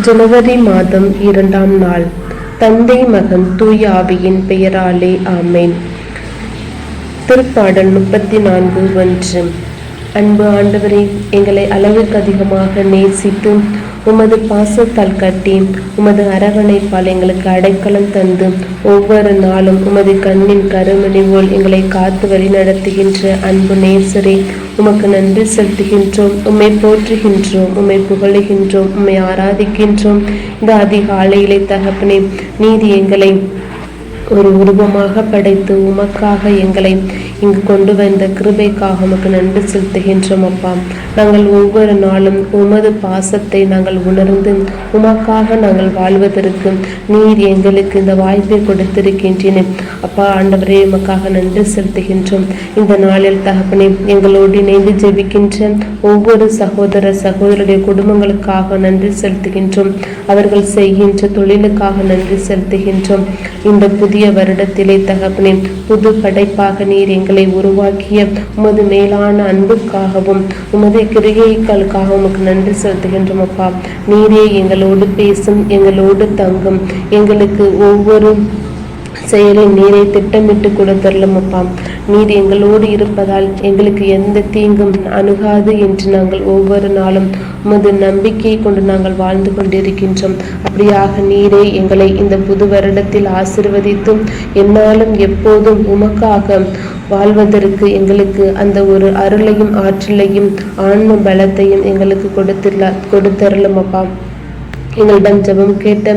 ஜனவரி மாதம் இரண்டாம் நாள். தந்தை மகன் தூய ஆவியின் பெயராலே ஆமேன். திருப்பாடல் முப்பத்தி நான்கு ஒன்று. அன்பு ஆண்டவரே எங்களை அளவுக்கு அதிகமாக நேசித்து உமது பாசத்தால் கட்டி உமது அரவணைப்பால் எங்களுக்கு அடைக்கலம் தந்து. ஒவ்வொரு நாளும் உமது கண்ணின் கருமணி போல் எங்களை காத்து வழி நடத்துகின்ற அன்பு நேசரே உமக்கு நன்றி செலுத்துகின்றோம். உம்மை போற்றுகின்றோம் உம்மை புகழுகின்றோம் உம்மை ஆராதிக்கின்றோம். இந்த அதிகாலையிலே தகப்பனே நீதி எங்களை ஒரு உருவமாக படைத்து உமக்காக எங்களை இங்கு கொண்டு வந்த கிருபைக்காக உமக்கு நன்றி செலுத்துகின்றோம் அப்பா. நாங்கள் ஒவ்வொரு நாளும் உமது பாசத்தை நாங்கள் உணர்ந்து உமக்காக நாங்கள் வாழ்வதற்கு நீர் எங்களுக்கு இந்த வாய்ப்பை கொடுத்திருக்கின்றன. அப்பா ஆண்டவரே உமக்காக நன்றி செலுத்துகின்றோம். இந்த நாளில் தகப்பனே எங்களோடு இணைந்து ஜெபிக்கின்ற ஒவ்வொரு சகோதர சகோதரருடைய குடும்பங்களுக்காக நன்றி செலுத்துகின்றோம். அவர்கள் செய்கின்ற தொழிலுக்காக நன்றி செலுத்துகின்றோம். இந்த புதிய வருடத்திலே தகப்பனே புது படைப்பாக நீர் எங்களை உருவாக்கிய உமது மேலான அன்புக்காகவும் உமது கிரிகைகளுக்காக உமக்கு நன்றி செலுத்துகின்றோம் அப்பா. நீரே எங்களோடு பேசும் எங்களோடு தங்கும் எங்களுக்கு ஒவ்வொரு செயலை நீரை திட்டமிட்டு கொடுத்தரலும் அப்பா. நீர் எங்களோடு இருப்பதால் எங்களுக்கு எந்த தீங்கும் அணுகாது என்று நாங்கள் ஒவ்வொரு நாளும் உமது நம்பிக்கையை கொண்டு நாங்கள் வாழ்ந்து கொண்டிருக்கின்றோம். அப்படியாக நீரே எங்களை இந்த புது வருடத்தில் ஆசிர்வதித்தும் என்னாலும் எப்போதும் உமக்காக வாழ்வதற்கு எங்களுக்கு அந்த ஒரு அருளையும் ஆற்றலையும் ஆன்ம பலத்தையும் எங்களுக்கு கொடுத்துள்ள கொடுத்தரலும் அப்பா. எங்களிடம் ஜபம் கேட்ட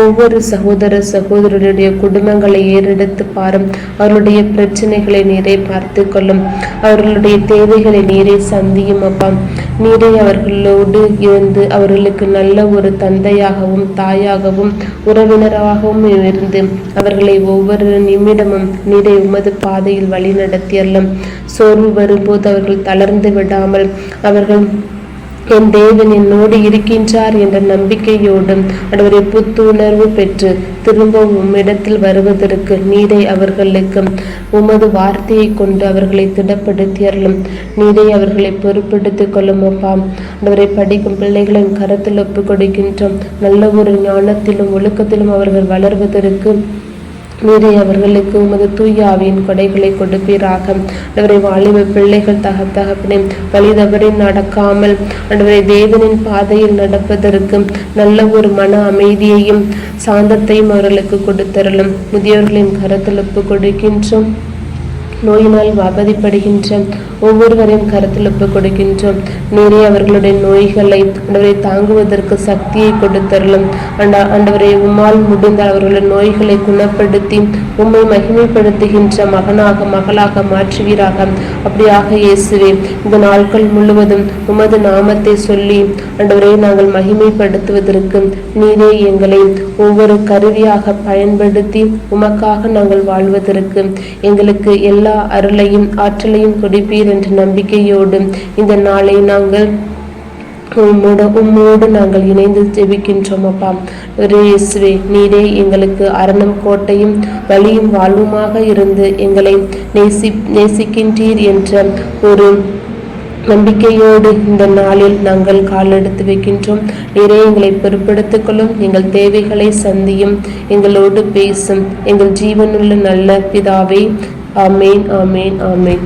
ஒவ்வொரு சகோதர சகோதரருடைய குடும்பங்களை ஏறெடுத்து பாரும். அவருடைய பிரச்சனைகளை நீரை பார்த்து கொள்ளும். அவர்களுடைய தேவைகளை நீரை சந்தியும் அப்பா. நீரை அவர்களோடு இருந்து அவர்களுக்கு நல்ல ஒரு தந்தையாகவும் தாயாகவும் உறவினராகவும் இருந்து அவர்களை ஒவ்வொரு நிமிடமும் நீரை உமது பாதையில் வழி நடத்தியல்லும் சோர்வு வரும்போது அவர்கள் தளர்ந்து விடாமல் அவர்கள் என் தேவன் என்னோடு இருக்கின்றார் என்ற நம்பிக்கையோடும் அவரை புத்துணர்வு பெற்று திரும்ப உம்மிடத்தில் வருவதற்கு நீரை அவர்களுக்கு உமது வார்த்தையை கொண்டு அவர்களை திடப்படுத்தியறலும் நீரை அவர்களை பொறுப்படுத்திக் கொள்ளும் அப்பா. அவரை படிக்கும் பிள்ளைகளின் கருத்தில் ஒப்புக் கொடுக்கின்றோம். நல்ல ஒரு ஞானத்திலும் ஒழுக்கத்திலும் அவர்கள் வளர்வதற்கு நீரை அவர்களுக்கு உமது தூய ஆவியின் கொடைகளை கொடுப்பீராக. அன்றுவரை வாலிப பிள்ளைகள் தக தகப்பனே வழி தவறி நடக்காமல் அன்றுவரை தேவனின் பாதையில் நடப்பதற்கு நல்ல ஒரு மன அமைதியையும் சாந்தத்தையும் அவர்களுக்கு கொடுத்தரலும். முதியவர்களின் கரத்தில் ஒப்பு கொடுக்கின்றோம். நோயினால் அவதிப்படுகின்ற ஒவ்வொருவரையும் கருத்தில் ஒப்புக் கொடுக்கின்றோம். நீரே அவர்களுடைய நோய்களை ஆண்டவரை தாங்குவதற்கு சக்தியை கொடுத்தரலும் அண்டா ஆண்டவரை உம்மால் முடிந்த அவர்களுடைய நோய்களை குணப்படுத்தி உம்மை மகிமைப்படுத்துகின்ற மகனாக மகளாக மாற்றுவீராக. அப்படியாக இயேசுவே இந்த நாட்கள் முழுவதும் உமது நாமத்தை சொல்லி ஆண்டவரை நாங்கள் மகிமைப்படுத்துவதற்கு நீரே எங்களை ஒவ்வொரு கருவியாக பயன்படுத்தி உமக்காக நாங்கள் வாழ்வதற்கு எங்களுக்கு எல்லா அருளையும் ஆற்றலையும் கொடுப்பீர் என்ற நம்பிக்கையோடு இந்த நாளை நாங்கள் உம்மோட உம்மோடு நாங்கள் இணைந்து ஜெபிக்கின்றோம் அப்பா. இயேசுவே நீரே எங்களுக்கு அரணம் கோட்டையும் வழியும் வாழ்வுமாக இருந்து எங்களை நேசி நேசிக்கின்றீர் என்ற ஒரு நம்பிக்கையோடு இந்த நாளில் நாங்கள் காலெடுத்து வைக்கின்றோம். நீரே எங்களை பொறுப்படுத்திக் கொள்ளும் எங்கள் தேவைகளை சந்தியும். எங்களோடு பேசும். எங்கள் ஜீவனுள்ள நல்ல பிதாவை ஆமேன் ஆமேன் ஆமேன்